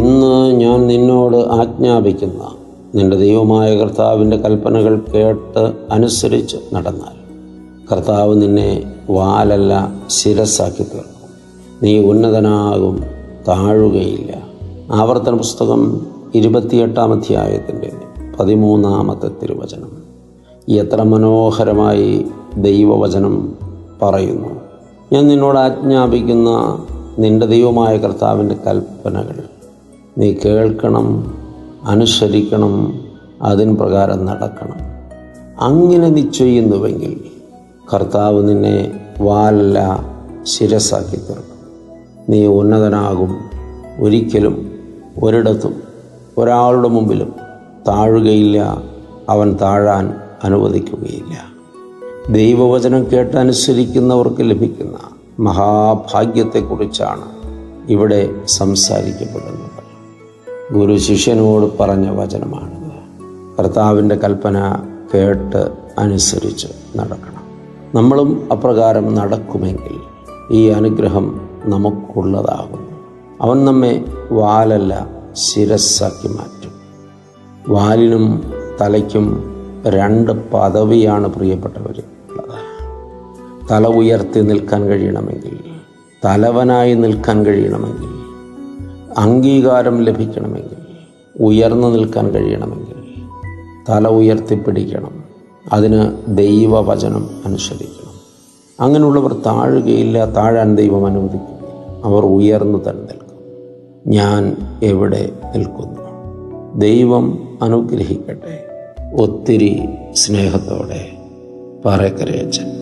നിന്നോട് ആജ്ഞാപിക്കുന്ന നിന്റെ ദൈവമായ കർത്താവിന്റെ കൽപ്പനകൾ കേട്ട് അനുസരിച്ച് നടന്നാൽ കർത്താവ് നിന്നെ വാലല്ല ശിരസ്സാക്കി തീർക്കും. നീ ഉന്നതനാകും താഴുകയില്ല. ആവർത്തന പുസ്തകം ഇരുപത്തിയെട്ടാം അധ്യായത്തിന്റെ പതിമൂന്നാമത്തെ തിരുവചനം. എത്ര മനോഹരമായി ദൈവവചനം പറയുന്നു. ഞാൻ നിന്നോട് ആജ്ഞാപിക്കുന്ന നിന്റെ ദൈവമായ കർത്താവിന്റെ കൽപ്പനകൾ നീ കേൾക്കണം അനുസരിക്കണം അതിന് പ്രകാരം നടക്കണം. അങ്ങനെ നീ ചെയ്യുന്നുവെങ്കിൽ കർത്താവ് നിന്നെ വാലല്ല ശിരസാക്കി തീർക്കും. നീ ഉന്നതനാകും ഒരിക്കലും ഒരിടത്തും ഒരാളുടെ മുമ്പിലും താഴുകയില്ല അവൻ താഴാൻ അനുവദിക്കുകയില്ല. ദൈവവചനം കേട്ടനുസരിക്കുന്നവർക്ക് ലഭിക്കുന്ന മഹാഭാഗ്യത്തെക്കുറിച്ചാണ് ഇവിടെ സംസാരിക്കപ്പെടുന്നത്. ഗുരു ശിഷ്യനോട് പറഞ്ഞ വചനമാണിത് കർത്താവിന്റെ കൽപ്പന കേട്ട് അനുസരിച്ച് നടക്കണം. നമ്മളും അപ്രകാരം നടക്കുമെങ്കിൽ ഈ അനുഗ്രഹം നമുക്കുള്ളതാകും. അവൻ നമ്മെ വാലല്ല ശിരസ്സാക്കി മാറ്റും. വാലിനും തലയ്ക്കും രണ്ട് പദവിയാണ് പ്രിയപ്പെട്ടവർ തല ഉയർത്തി നിൽക്കാൻ കഴിയണമെങ്കിൽ തലവനായി നിൽക്കാൻ കഴിയണമെങ്കിൽ അംഗീകാരം ലഭിക്കണമെങ്കിൽ ഉയർന്നു നിൽക്കാൻ കഴിയണമെങ്കിൽ തല ഉയർത്തിപ്പിടിക്കണം. അതിന് ദൈവവചനം അനുസരിക്കണം. അങ്ങനെയുള്ളവർ താഴുകയില്ല താഴാൻ ദൈവം അനുവദിക്കില്ല. അവർ ഉയർന്നു തന്നെ നിൽക്കും. ഞാൻ എവിടെ നിൽക്കുന്നു? ദൈവം അനുഗ്രഹിക്കട്ടെ. ഒത്തിരി സ്നേഹത്തോടെ പാറക്കരയച്ചൻ